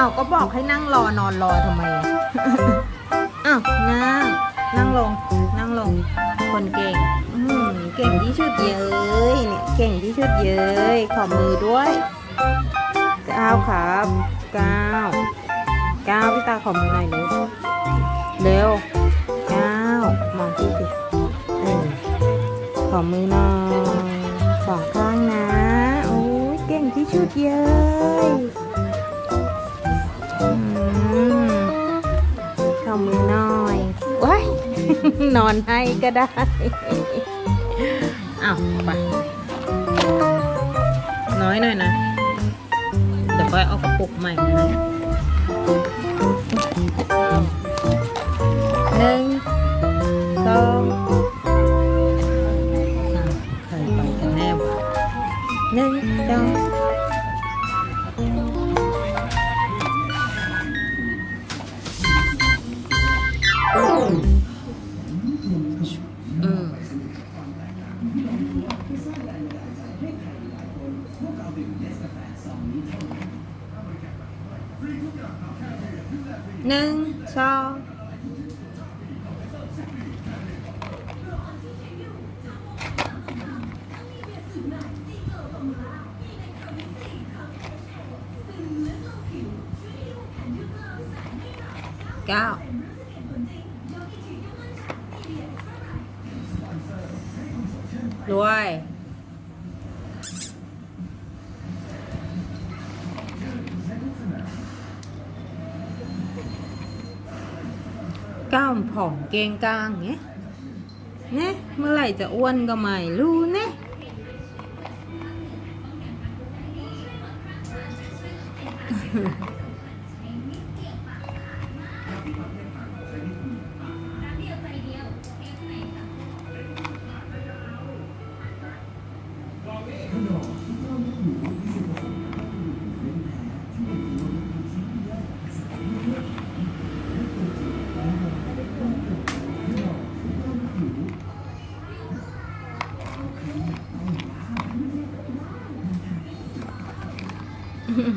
าวก็บอกให้นั่งรอนอนรอทำไมอะอ้าวนั่งนั่งลง นั่งลง คนเก่ง อืมเก่งที่ชุดเย้ยเนี่ยเก่งที่ชุดเย้ยขอมือด้วยก้าวครับก้าวก้าวพี่ตาขอมือหน่อยเร็วเร็วก้าวมองพี่สิเออขอมือหน่อยสองข้างนะโอ้ยเก่งที่ชุดเย้ย นอนให้ก็ได้อ้าวไปน้อยหน่อยนะ เดี๋ยวค่อยเอากระปุกใหม่นะ หนึ่งสองเก้ารวย ก้ามผอมเกงกลางเงี้ยเนี่ยเมื่อไหร่จะอ้วนก็ไม่รู้เนี่ย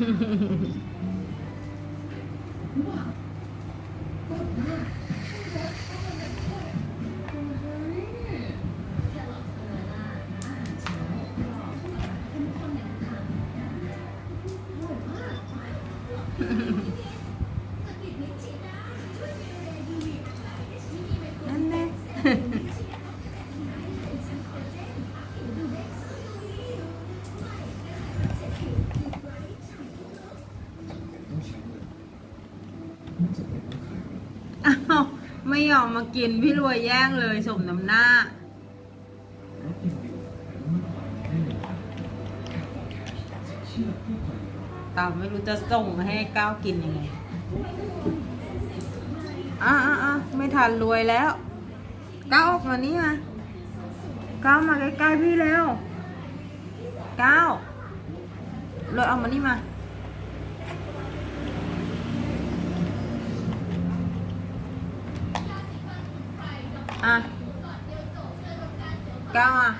นั่น ไม่ยอมมากินพี่รวยแย่งเลยสมน้ำหน้า ตามไม่รู้จะส่งให้ก้าวกินยังไง อะอะอะไม่ทันรวยแล้วก้าวออกมานี่มาก้าวมาใกล้ๆพี่เร็วก้าวรวยเอามานี่มา อะก้าวอะ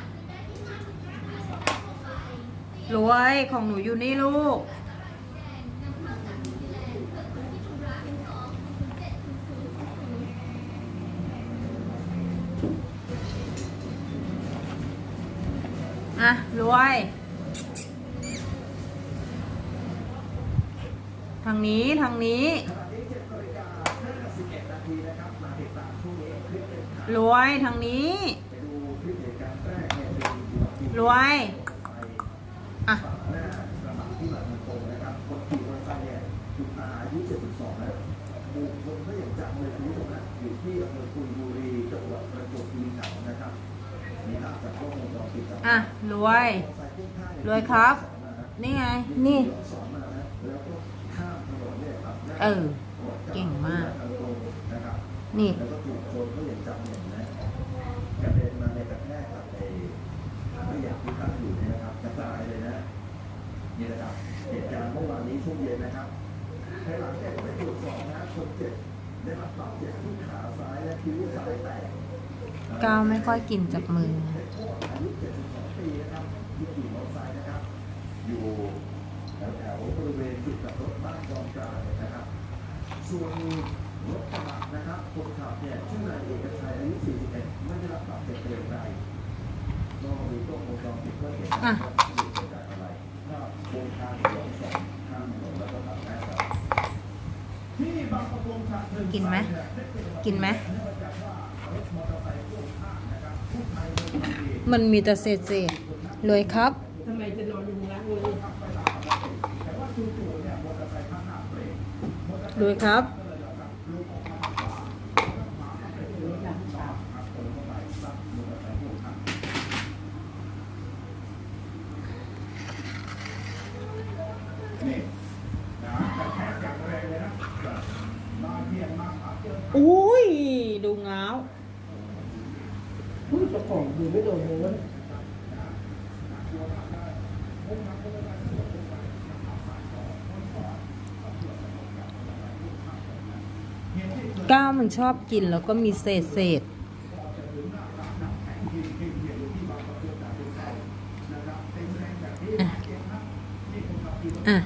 รวยของหนูอยู่นี่ลูก อะรวย ทางนี้ ทางนี้ รวยทางนี้รวยอะอะรวยรวยครับ นี่ไง นี่เออเก่งมาก นี่ โดนก็ยังจำอย่างนะกระเด็นมาในกระแทกกับไอ้ไม่อยากที่ตั้งอยู่เนี่ยนะครับกระจายเลยนะนี่นะครับเหตุการณ์เมื่อวานนี้ช่วงเย็นนะครับภายหลังเอกไปตรวจสอบนะคนเจ็บได้รับบาดเจ็บที่ขาซ้ายและคิ้วซ้ายแตกก้าวไม่ค่อยกินจากมืออายุ72ปีนะครับที่ขี่มอเตอร์ไซค์นะครับ อยู่แถวๆบริเวณจุดกับรถบ้านกองการนะครับส่วน รถกระบะนะครับคนขับเนี่ยชื่อนายเอกชัยอายุ 41 ไม่ได้รับบาดเจ็บแต่อย่างใดก็มีกล้องวงจรปิดก็เห็นว่าอกินสองคนที่มาจากอะไรกินไหมกินไหมมันมีแต่เศษๆศษเลยครับทำไมจะนอนอยู่ร้านเลยเลยครับ ของดูไม่โดนเลยก้าวมันชอบกินแล้วก็มีเศษเศษอะอะ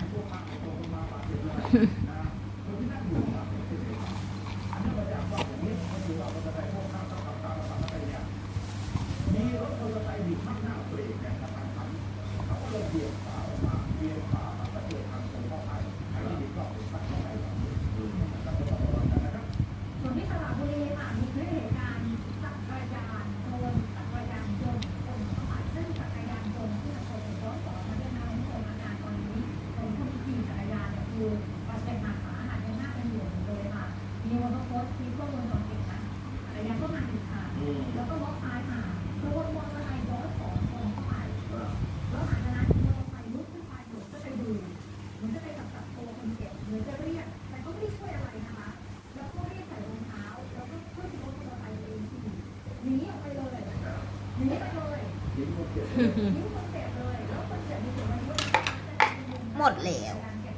หมดแล้ว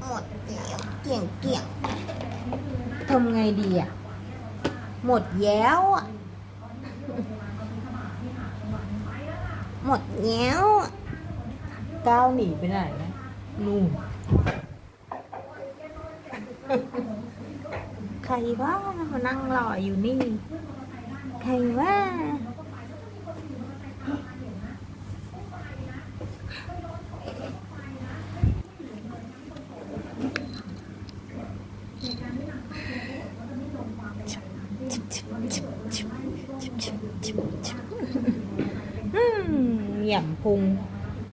หมดแล้วเกี่ยงเกี่ยงทำไงดีอะ หมดแล้วอะ หมดแล้วก้าวหนีไปไหนนะนู่นใครว่านั่งรออยู่นี่ ใครว่า 空